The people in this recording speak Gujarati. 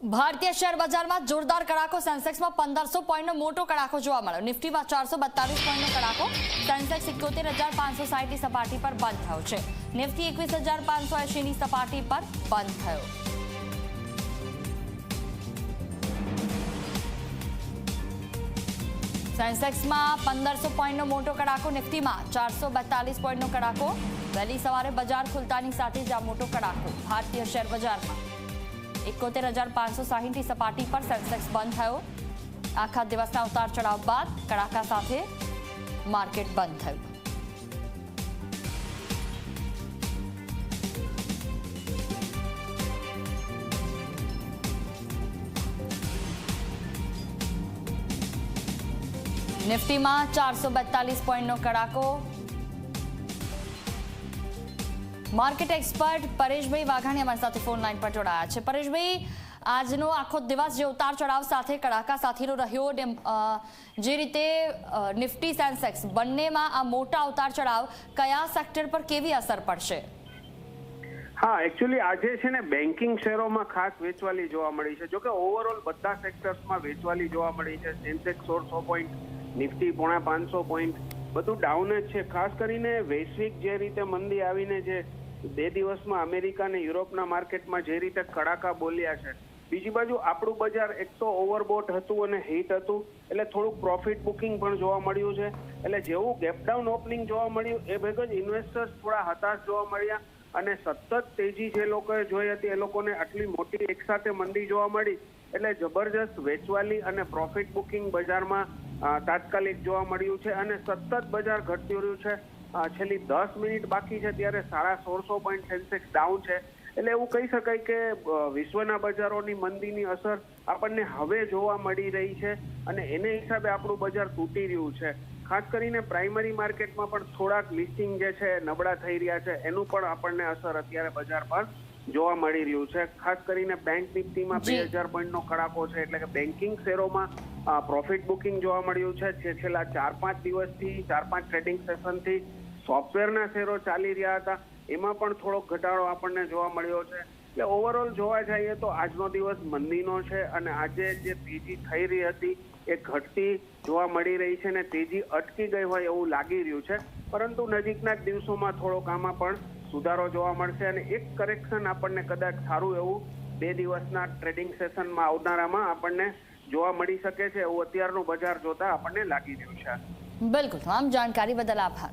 ભારતીય શેર બજારમાં જોરદાર કડાકો સેન્સેક્સમાં પંદરસો પોઈન્ટનો મોટો કડાકો જોવા મળ્યો. નિફ્ટીમાં ચારસો બત્તાલીસ પોઈન્ટનો કડાકો, સેન્સેક્સ ઇકોતેર હજાર પાંચસો સાહીઠની સપાટી પર બંધ થયો છે. નિફ્ટી એકવીસ હજાર પાંચસો એંશીની સપાટી પર બંધ થયો. સેન્સેક્સમાં પંદરસો પોઈન્ટનો મોટો કડાકો નિફ્ટીમાં, ચારસો બત્તાલીસ પોઈન્ટનો કડાકો. વહેલી સવારે બજાર ખુલતાની સાથે જ આ મોટો કડાકો ભારતીય શેર બજારમાં એકોતેર હજાર પાંચસો સાહીઠની સપાટી પર સેન્સેક્સ બંધ થયો. આખા દિવસના ઉતાર ચઢાવ બાદ કડાકા સાથે માર્કેટ બંધ થયું. નિફ્ટીમાં ચારસો બેતાલીસ પોઈન્ટનો કડાકો. માર્કેટ એક્સપર્ટ પરેશભાઈ વાઘાણી અમારી સાથે ફોન લાઈન પર જોડાયા છે. પરેશભાઈ, આજનો આખો દિવસ જે ઉતાર ચઢાવ સાથે કડાકા સાથેનો રહ્યો ને જે રીતે નિફ્ટી સેન્સેક્સ બંનેમાં આ મોટા ઉતાર ચઢાવ કયા સેક્ટર પર કેવી અસર પડશે? હા એકચ્યુઅલી આજે છે ને બેન્કિંગ શેરોમાં ખાસ વેચવાલી જોવા મળી છે. જોકે ઓવરઓલ બધા સેક્ટર્સમાં વેચવાલી જોવા મળી છે. સેન્સેક્સ સોળસો પોઈન્ટ નિફ્ટી પોણા પાંચસો પોઈન્ટ બધું ડાઉન જ છે. ખાસ કરીને વૈશ્વિક જે રીતે મંદી આવીને જે બે દિવસમાં અમેરિકા અને યુરોપના માર્કેટમાં જે રીતે કડાકા બોલ્યા છે, બીજી બાજુ આપણું બજાર એક તો ઓવરબોટ હતું અને હિટ હતું, એટલે થોડુંક પ્રોફિટ બુકિંગ પણ જોવા મળ્યું છે. એટલે જેવું ગેપડાઉન ઓપનિંગ જોવા મળ્યું, એ ભેગો જ ઇન્વેસ્ટર્સ થોડા હતાશ જોવા મળ્યા અને સતત તેજી જે લોકોએ જોઈ હતી, એ લોકોને આટલી મોટી એકસાથે મંદી જોવા મળી. એટલે જબરજસ્ત વેચવાલી અને પ્રોફિટ બુકિંગ બજારમાં તાત્કાલિક જોવા મળ્યું છે અને સતત બજાર ઘટતું રહ્યું છે. છેલ્લી દસ મિનિટ બાકી છે ત્યારે સાડા સોળસો પોઈન્ટ સેન્સેક્સ ડાઉન છે. એટલે એવું કહી શકાય કે વિશ્વના બજારોની મંદીની અસર આપણને હવે જોવા મળી રહી છે અને એને હિસાબે આપણું બજાર તૂટી રહ્યું છે. ખાસ કરીને પ્રાઇમરી માર્કેટમાં પણ થોડાક લિસ્ટિંગ જે છે નબળા થઈ રહ્યા છે. એનું પણ આપણને અસર અત્યારે બજાર પર જોવા મળી રહ્યું છે. ખાસ કરીને બેંક નિફ્ટીમાં બે હજાર પોઈન્ટનો કડાકો છે. એટલે કે બેન્કિંગ શેરોમાં પ્રોફિટ બુકિંગ જોવા મળ્યું છે. જે છેલ્લા ચાર પાંચ દિવસથી ચાર પાંચ ટ્રેડિંગ સેશનથી સોફ્ટવેરના શેરો ચાલી રહ્યા હતા. એમાં પણ થોડોક ઘટાડો આપણને જોવા મળ્યો છે. એટલે ઓવરઓલ જોવા જઈએ તો આજનો દિવસ મંદીનો છે અને આજે જે તેજી થઈ રહી હતી એ ઘટતી જોવા મળી રહી છે ને તેજી અટકી ગઈ હોય એવું લાગી રહ્યું છે. પરંતુ નજીકના જ દિવસોમાં થોડોક આમાં પણ સુધારો જોવા મળશે અને એક કરેક્શન આપણને કદાચ સારું એવું બે દિવસના ટ્રેડિંગ સેશનમાં આવનારામાં આપણને જોવા મળી શકે છે એવું અત્યારનું બજાર જોતા આપણને લાગી રહ્યું છે. બિલકુલ. તમામ જાણકારી બદલ આભાર.